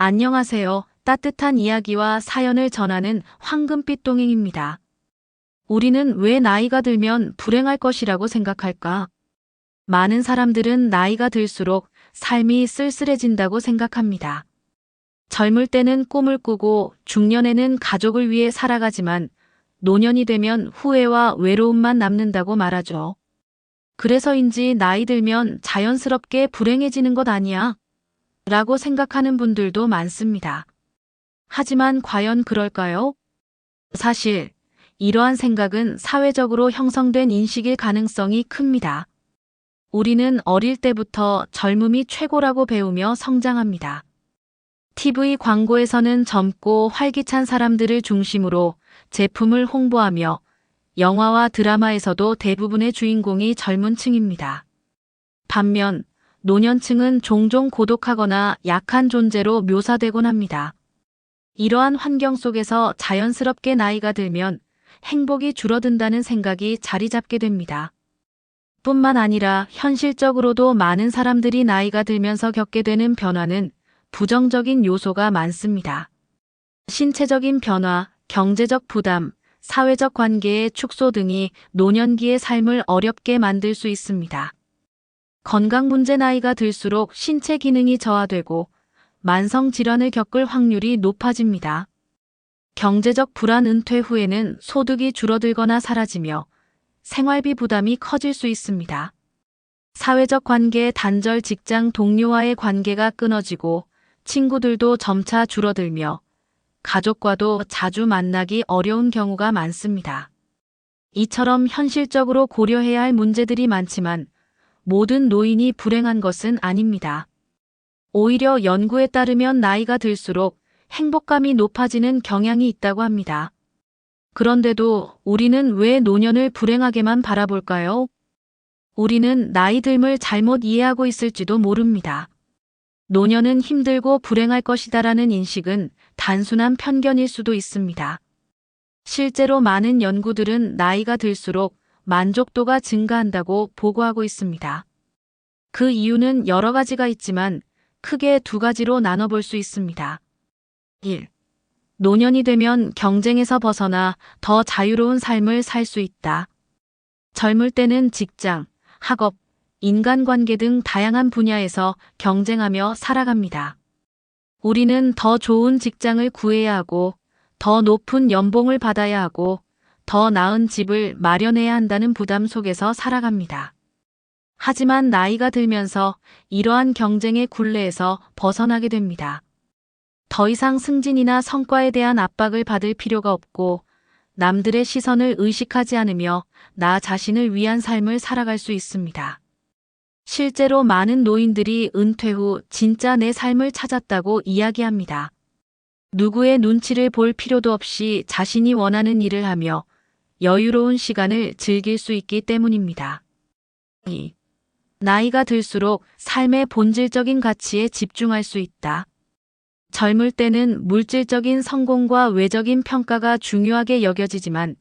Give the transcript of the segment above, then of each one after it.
안녕하세요. 따뜻한 이야기와 사연을 전하는 황금빛 동행입니다. 우리는 왜 나이가 들면 불행할 것이라고 생각할까? 많은 사람들은 나이가 들수록 삶이 쓸쓸해진다고 생각합니다. 젊을 때는 꿈을 꾸고 중년에는 가족을 위해 살아가지만 노년이 되면 후회와 외로움만 남는다고 말하죠. 그래서인지 나이 들면 자연스럽게 불행해지는 것 아니야? 라고 생각하는 분들도 많습니다. 하지만 과연 그럴까요? 사실, 이러한 생각은 사회적으로 형성된 인식일 가능성이 큽니다. 우리는 어릴 때부터 젊음이 최고라고 배우며 성장합니다. TV 광고에서는 젊고 활기찬 사람들을 중심으로 제품을 홍보하며 영화와 드라마에서도 대부분의 주인공이 젊은 층입니다. 반면 노년층은 종종 고독하거나 약한 존재로 묘사되곤 합니다. 이러한 환경 속에서 자연스럽게 나이가 들면 행복이 줄어든다는 생각이 자리 잡게 됩니다. 뿐만 아니라 현실적으로도 많은 사람들이 나이가 들면서 겪게 되는 변화는 부정적인 요소가 많습니다. 신체적인 변화, 경제적 부담, 사회적 관계의 축소 등이 노년기의 삶을 어렵게 만들 수 있습니다. 건강 문제 나이가 들수록 신체 기능이 저하되고 만성 질환을 겪을 확률이 높아집니다. 경제적 불안 은퇴 후에는 소득이 줄어들거나 사라지며 생활비 부담이 커질 수 있습니다. 사회적 관계 단절 직장 동료와의 관계가 끊어지고 친구들도 점차 줄어들며 가족과도 자주 만나기 어려운 경우가 많습니다. 이처럼 현실적으로 고려해야 할 문제들이 많지만 모든 노인이 불행한 것은 아닙니다. 오히려 연구에 따르면 나이가 들수록 행복감이 높아지는 경향이 있다고 합니다. 그런데도 우리는 왜 노년을 불행하게만 바라볼까요? 우리는 나이 듦을 잘못 이해하고 있을지도 모릅니다. 노년은 힘들고 불행할 것이다라는 인식은 단순한 편견일 수도 있습니다. 실제로 많은 연구들은 나이가 들수록 만족도가 증가한다고 보고하고 있습니다. 그 이유는 여러 가지가 있지만 크게 두 가지로 나눠볼 수 있습니다. 1. 노년이 되면 경쟁에서 벗어나 더 자유로운 삶을 살 수 있다. 젊을 때는 직장, 학업, 인간관계 등 다양한 분야에서 경쟁하며 살아갑니다. 우리는 더 좋은 직장을 구해야 하고, 더 높은 연봉을 받아야 하고, 더 나은 집을 마련해야 한다는 부담 속에서 살아갑니다. 하지만 나이가 들면서 이러한 경쟁의 굴레에서 벗어나게 됩니다. 더 이상 승진이나 성과에 대한 압박을 받을 필요가 없고 남들의 시선을 의식하지 않으며 나 자신을 위한 삶을 살아갈 수 있습니다. 실제로 많은 노인들이 은퇴 후 진짜 내 삶을 찾았다고 이야기합니다. 누구의 눈치를 볼 필요도 없이 자신이 원하는 일을 하며 여유로운 시간을 즐길 수 있기 때문입니다. 2. 나이가 들수록 삶의 본질적인 가치에 집중할 수 있다. 젊을 때는 물질적인 성공과 외적인 평가가 중요하게 여겨지지만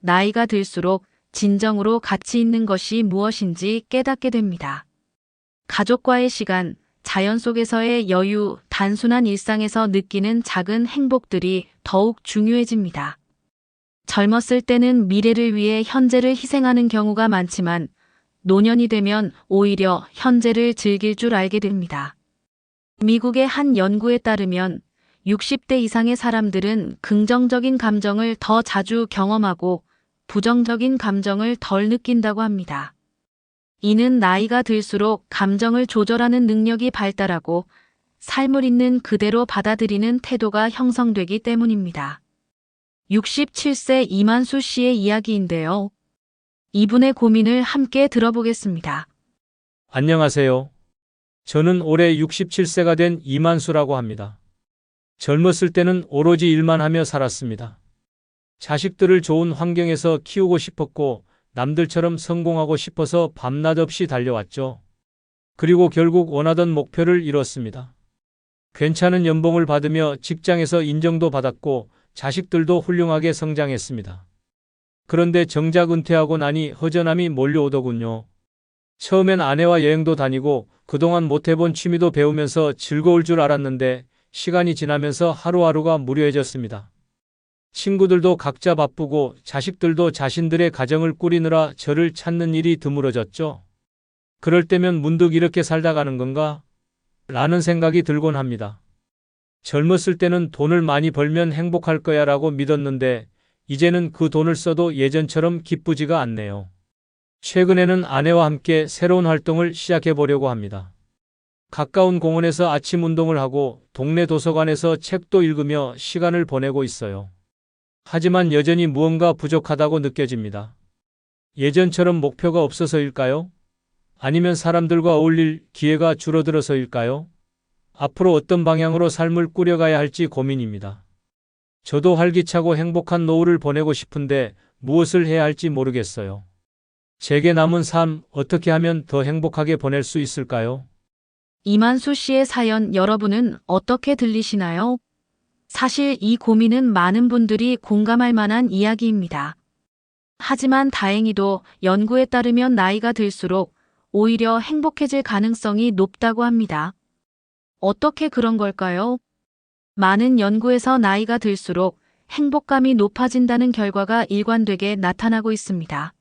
나이가 들수록 진정으로 가치 있는 것이 무엇인지 깨닫게 됩니다. 가족과의 시간, 자연 속에서의 여유, 단순한 일상에서 느끼는 작은 행복들이 더욱 중요해집니다. 젊었을 때는 미래를 위해 현재를 희생하는 경우가 많지만 노년이 되면 오히려 현재를 즐길 줄 알게 됩니다. 미국의 한 연구에 따르면 60대 이상의 사람들은 긍정적인 감정을 더 자주 경험하고 부정적인 감정을 덜 느낀다고 합니다. 이는 나이가 들수록 감정을 조절하는 능력이 발달하고 삶을 있는 그대로 받아들이는 태도가 형성되기 때문입니다. 67세 이만수 씨의 이야기인데요. 이분의 고민을 함께 들어보겠습니다. 안녕하세요. 저는 올해 67세가 된 이만수라고 합니다. 젊었을 때는 오로지 일만 하며 살았습니다. 자식들을 좋은 환경에서 키우고 싶었고 남들처럼 성공하고 싶어서 밤낮 없이 달려왔죠. 그리고 결국 원하던 목표를 이뤘습니다. 괜찮은 연봉을 받으며 직장에서 인정도 받았고 자식들도 훌륭하게 성장했습니다. 그런데 정작 은퇴하고 나니 허전함이 몰려오더군요. 처음엔 아내와 여행도 다니고 그동안 못해본 취미도 배우면서 즐거울 줄 알았는데 시간이 지나면서 하루하루가 무료해졌습니다. 친구들도 각자 바쁘고 자식들도 자신들의 가정을 꾸리느라 저를 찾는 일이 드물어졌죠. 그럴 때면 문득 이렇게 살다 가는 건가? 라는 생각이 들곤 합니다. 젊었을 때는 돈을 많이 벌면 행복할 거야 라고 믿었는데 이제는 그 돈을 써도 예전처럼 기쁘지가 않네요. 최근에는 아내와 함께 새로운 활동을 시작해 보려고 합니다. 가까운 공원에서 아침 운동을 하고 동네 도서관에서 책도 읽으며 시간을 보내고 있어요. 하지만 여전히 무언가 부족하다고 느껴집니다. 예전처럼 목표가 없어서일까요? 아니면 사람들과 어울릴 기회가 줄어들어서일까요? 앞으로 어떤 방향으로 삶을 꾸려가야 할지 고민입니다. 저도 활기차고 행복한 노후를 보내고 싶은데 무엇을 해야 할지 모르겠어요. 제게 남은 삶 어떻게 하면 더 행복하게 보낼 수 있을까요? 이만수 씨의 사연 여러분은 어떻게 들리시나요? 사실 이 고민은 많은 분들이 공감할 만한 이야기입니다. 하지만 다행히도 연구에 따르면 나이가 들수록 오히려 행복해질 가능성이 높다고 합니다. 어떻게 그런 걸까요? 많은 연구에서 나이가 들수록 행복감이 높아진다는 결과가 일관되게 나타나고 있습니다.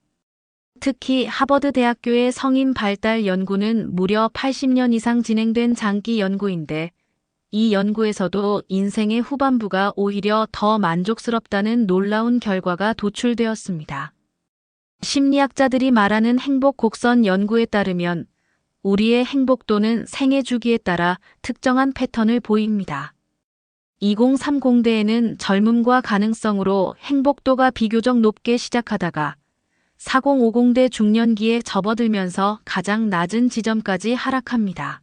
특히 하버드 대학교의 성인 발달 연구는 무려 80년 이상 진행된 장기 연구인데 이 연구에서도 인생의 후반부가 오히려 더 만족스럽다는 놀라운 결과가 도출되었습니다. 심리학자들이 말하는 행복 곡선 연구에 따르면 우리의 행복도는 생애 주기에 따라 특정한 패턴을 보입니다. 2030대에는 젊음과 가능성으로 행복도가 비교적 높게 시작하다가 4050대 중년기에 접어들면서 가장 낮은 지점까지 하락합니다.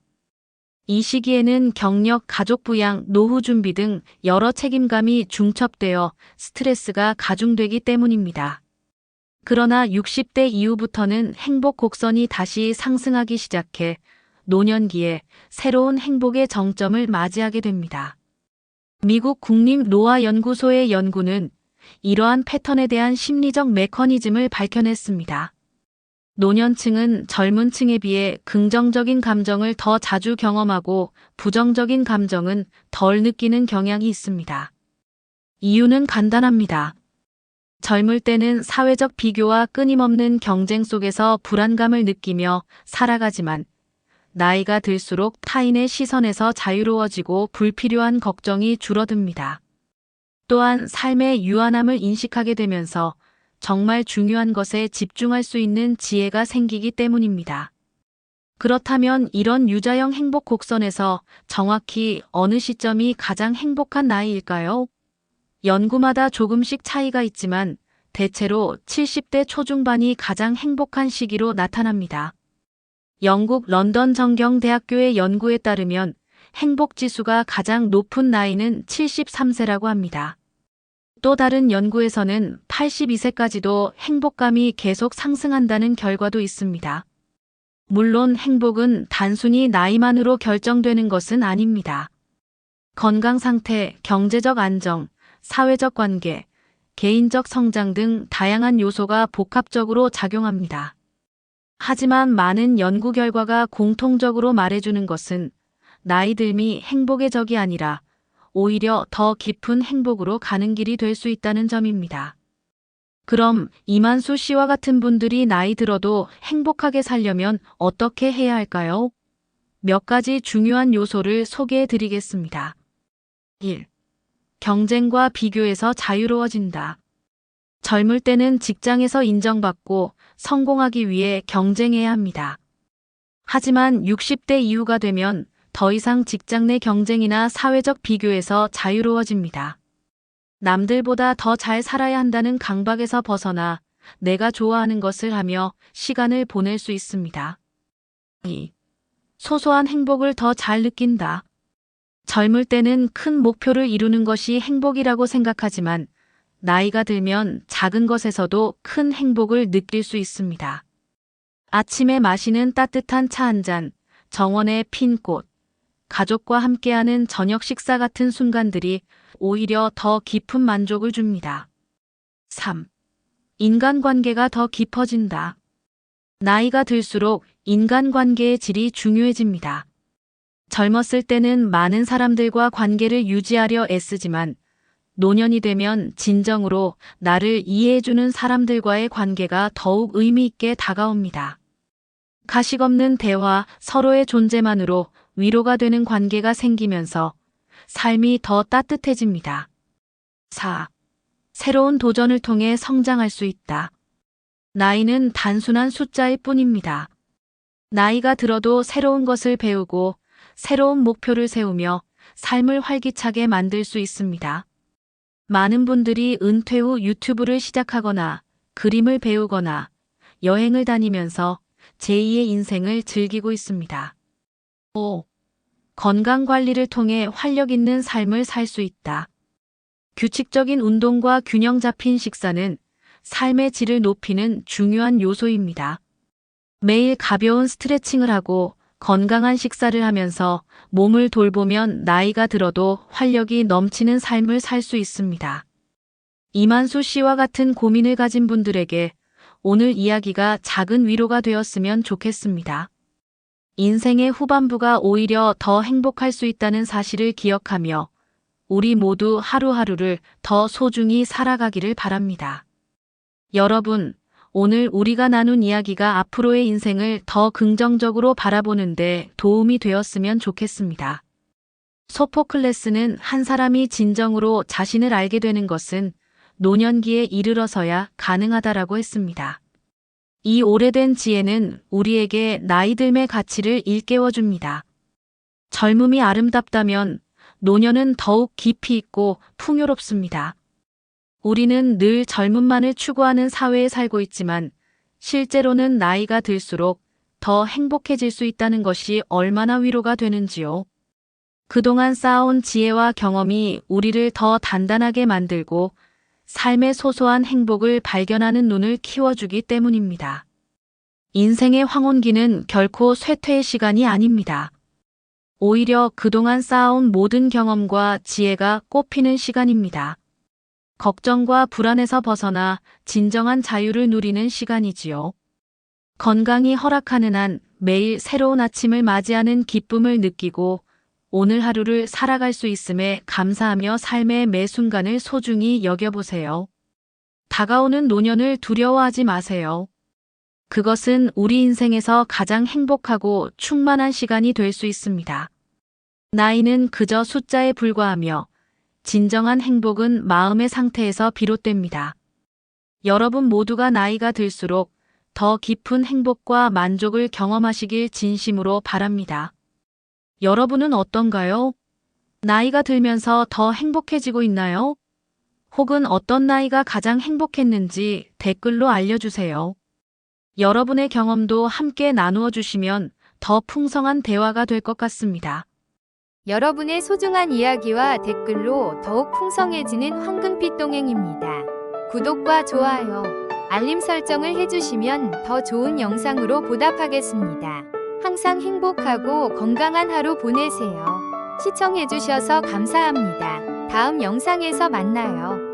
이 시기에는 경력, 가족 부양, 노후 준비 등 여러 책임감이 중첩되어 스트레스가 가중되기 때문입니다. 그러나 60대 이후부터는 행복 곡선이 다시 상승하기 시작해 노년기에 새로운 행복의 정점을 맞이하게 됩니다. 미국 국립노화연구소의 연구는 이러한 패턴에 대한 심리적 메커니즘을 밝혀냈습니다. 노년층은 젊은 층에 비해 긍정적인 감정을 더 자주 경험하고 부정적인 감정은 덜 느끼는 경향이 있습니다. 이유는 간단합니다. 젊을 때는 사회적 비교와 끊임없는 경쟁 속에서 불안감을 느끼며 살아가지만 나이가 들수록 타인의 시선에서 자유로워지고 불필요한 걱정이 줄어듭니다. 또한 삶의 유한함을 인식하게 되면서 정말 중요한 것에 집중할 수 있는 지혜가 생기기 때문입니다. 그렇다면 이런 유자형 행복 곡선에서 정확히 어느 시점이 가장 행복한 나이일까요? 연구마다 조금씩 차이가 있지만 대체로 70대 초중반이 가장 행복한 시기로 나타납니다. 영국 런던 정경대학교의 연구에 따르면 행복 지수가 가장 높은 나이는 73세라고 합니다. 또 다른 연구에서는 82세까지도 행복감이 계속 상승한다는 결과도 있습니다. 물론 행복은 단순히 나이만으로 결정되는 것은 아닙니다. 건강 상태, 경제적 안정, 사회적 관계, 개인적 성장 등 다양한 요소가 복합적으로 작용합니다. 하지만 많은 연구 결과가 공통적으로 말해주는 것은 나이 들미 행복의 적이 아니라 오히려 더 깊은 행복으로 가는 길이 될 수 있다는 점입니다. 그럼 이만수 씨와 같은 분들이 나이 들어도 행복하게 살려면 어떻게 해야 할까요? 몇 가지 중요한 요소를 소개해 드리겠습니다. 1. 경쟁과 비교에서 자유로워진다. 젊을 때는 직장에서 인정받고 성공하기 위해 경쟁해야 합니다. 하지만 60대 이후가 되면 더 이상 직장 내 경쟁이나 사회적 비교에서 자유로워집니다. 남들보다 더 잘 살아야 한다는 강박에서 벗어나 내가 좋아하는 것을 하며 시간을 보낼 수 있습니다. 2. 소소한 행복을 더 잘 느낀다. 젊을 때는 큰 목표를 이루는 것이 행복이라고 생각하지만 나이가 들면 작은 것에서도 큰 행복을 느낄 수 있습니다. 아침에 마시는 따뜻한 차 한 잔, 정원의 핀 꽃, 가족과 함께하는 저녁 식사 같은 순간들이 오히려 더 깊은 만족을 줍니다. 3. 인간관계가 더 깊어진다. 나이가 들수록 인간관계의 질이 중요해집니다. 젊었을 때는 많은 사람들과 관계를 유지하려 애쓰지만 노년이 되면 진정으로 나를 이해해주는 사람들과의 관계가 더욱 의미 있게 다가옵니다. 가식 없는 대화, 서로의 존재만으로 위로가 되는 관계가 생기면서 삶이 더 따뜻해집니다. 4. 새로운 도전을 통해 성장할 수 있다. 나이는 단순한 숫자일 뿐입니다. 나이가 들어도 새로운 것을 배우고 새로운 목표를 세우며 삶을 활기차게 만들 수 있습니다. 많은 분들이 은퇴 후 유튜브를 시작하거나 그림을 배우거나 여행을 다니면서 제2의 인생을 즐기고 있습니다. 5. 건강 관리를 통해 활력 있는 삶을 살 수 있다. 규칙적인 운동과 균형 잡힌 식사는 삶의 질을 높이는 중요한 요소입니다. 매일 가벼운 스트레칭을 하고 건강한 식사를 하면서 몸을 돌보면 나이가 들어도 활력이 넘치는 삶을 살 수 있습니다. 이만수 씨와 같은 고민을 가진 분들에게 오늘 이야기가 작은 위로가 되었으면 좋겠습니다. 인생의 후반부가 오히려 더 행복할 수 있다는 사실을 기억하며 우리 모두 하루하루를 더 소중히 살아가기를 바랍니다. 여러분, 오늘 우리가 나눈 이야기가 앞으로의 인생을 더 긍정적으로 바라보는데 도움이 되었으면 좋겠습니다. 소포클레스는 한 사람이 진정으로 자신을 알게 되는 것은 노년기에 이르러서야 가능하다라고 했습니다. 이 오래된 지혜는 우리에게 나이 들의 가치를 일깨워 줍니다. 젊음이 아름답다면 노년은 더욱 깊이 있고 풍요롭습니다. 우리는 늘 젊음만을 추구하는 사회에 살고 있지만 실제로는 나이가 들수록 더 행복해질 수 있다는 것이 얼마나 위로가 되는지요. 그동안 쌓아온 지혜와 경험이 우리를 더 단단하게 만들고 삶의 소소한 행복을 발견하는 눈을 키워주기 때문입니다. 인생의 황혼기는 결코 쇠퇴의 시간이 아닙니다. 오히려 그동안 쌓아온 모든 경험과 지혜가 꽃피는 시간입니다. 걱정과 불안에서 벗어나 진정한 자유를 누리는 시간이지요. 건강이 허락하는 한 매일 새로운 아침을 맞이하는 기쁨을 느끼고 오늘 하루를 살아갈 수 있음에 감사하며 삶의 매 순간을 소중히 여겨보세요. 다가오는 노년을 두려워하지 마세요. 그것은 우리 인생에서 가장 행복하고 충만한 시간이 될 수 있습니다. 나이는 그저 숫자에 불과하며 진정한 행복은 마음의 상태에서 비롯됩니다. 여러분 모두가 나이가 들수록 더 깊은 행복과 만족을 경험하시길 진심으로 바랍니다. 여러분은 어떤가요? 나이가 들면서 더 행복해지고 있나요? 혹은 어떤 나이가 가장 행복했는지 댓글로 알려주세요. 여러분의 경험도 함께 나누어 주시면 더 풍성한 대화가 될 것 같습니다. 여러분의 소중한 이야기와 댓글로 더욱 풍성해지는 황금빛 동행입니다. 구독과 좋아요, 알림 설정을 해주시면 더 좋은 영상으로 보답하겠습니다. 항상 행복하고 건강한 하루 보내세요. 시청해주셔서 감사합니다. 다음 영상에서 만나요.